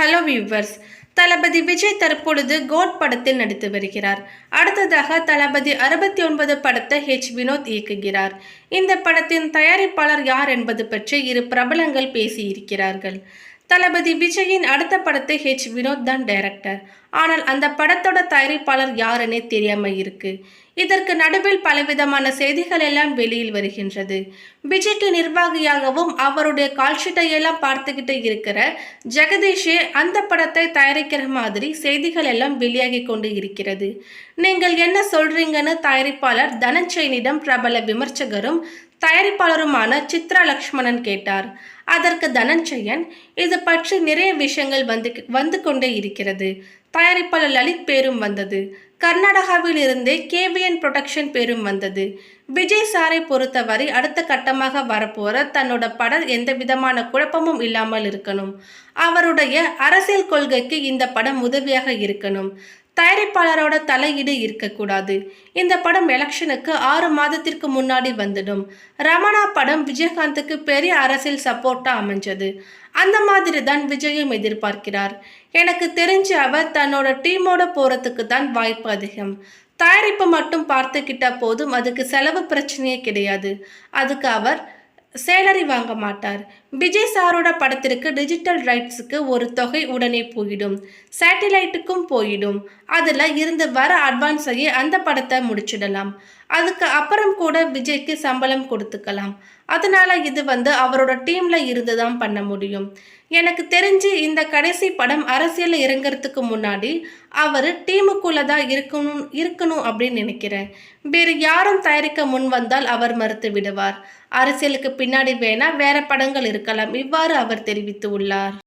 Hello viewers தளபதி விஜய் தற்பொழுது code படத்தில் நடித்து வருகிறார். அடுத்ததாக தளபதி அறுபத்தி ஒன்பது படத்தை ஹெச் வினோத் இயக்குகிறார். இந்த படத்தின் தயாரிப்பாளர் யார் என்பது பற்றி இரு பிரபலங்கள் பேசியிருக்கிறார்கள். தளபதி விஜயின் அடுத்த படத்தை ஹெச் வினோத் தான் டைரக்டர் ஆனால் அந்த படத்தோட தயாரிப்பாளர் யாருன்னே தெரியாமல் இருக்கு. இதற்கு நடுவில் பலவிதமான செய்திகள் எல்லாம் வெளியில் வருகின்றது. விஜய்க்கு நிர்வாகியாகவும் அவருடைய கால்ஷீட்டை எல்லாம் பார்த்துக்கிட்டு இருக்கிற ஜெகதீஷே அந்த படத்தை தயாரிக்கிற மாதிரி செய்திகள் எல்லாம் வெளியாகி கொண்டு இருக்கிறது. நீங்கள் என்ன சொல்றீங்கன்னு தயாரிப்பாளர் தனஞ்சயனிடம் பிரபல விமர்சகரும் தயாரிப்பாளருமான சித்ரா லக்ஷ்மணன் கேட்டார். அதற்கு தனஞ்சயன் இது பற்றி நிறைய விஷயங்கள் வந்து வந்து கொண்டே இருக்கிறது. தயாரிப்பாளர் லலித் பேரும் வந்தது. கர்நாடகாவில் இருந்தே கேவிஎன் ப்ரொடக்ஷன் பேரும் வந்தது. விஜய் சாரை பொறுத்தவரை அடுத்த கட்டமாக வரப்போற தன்னோட படம் எந்த விதமான குழப்பமும் இல்லாமல் இருக்கணும். அவருடைய அரசியல் கொள்கைக்கு இந்த படம் உதவியாக இருக்கணும். தயாரிப்பாளரோட தலையீடு இருக்கக்கூடாது. இந்த படம் எலெக்ஷனுக்கு ஆறு மாதத்திற்கு முன்னாடி வந்துடும். ரமணா படம் விஜயகாந்துக்கு பெரிய அரசியல் சப்போர்ட்டா அமைஞ்சது. அந்த மாதிரி தான் விஜயும் எதிர்பார்க்கிறார். எனக்கு தெரிஞ்சு அவர் தன்னோட டீமோட போறதுக்கு தான் வாய்ப்பு அதிகம். தயாரிப்பு மட்டும் பார்த்துக்கிட்டா போதும் அதுக்கு செலவு பிரச்சனையே கிடையாது. அதுக்கு அவர் சேலரி வாங்க மாட்டார். விஜய் சாரோட படத்திற்கு டிஜிட்டல் ரைட்ஸுக்கு ஒரு தொகை உடனே போயிடும். சேட்டிலைட்டுக்கும் போயிடும். அதில் இருந்து வர அட்வான்ஸையே அந்த படத்தை முடிச்சிடலாம். அதுக்கு அப்புறம் கூட விஜய்க்கு சம்பளம் கொடுத்துக்கலாம். அதனால இது வந்து அவரோட டீம்ல இருந்து தான் பண்ண முடியும். எனக்கு தெரிஞ்சு இந்த கடைசி படம் அரசியலில் இறங்குறதுக்கு முன்னாடி அவர் டீமுக்குள்ள தான் இருக்கணும் இருக்கணும் அப்படின்னு நினைக்கிறேன். வேறு யாரும் தயாரிக்க முன் வந்தால் அவர் மறுத்து விடுவார். அரசியலுக்கு பின்னாடி வேணா வேற படங்கள் இருக்கலாம். இவ்வாறு அவர் தெரிவித்து உள்ளார்.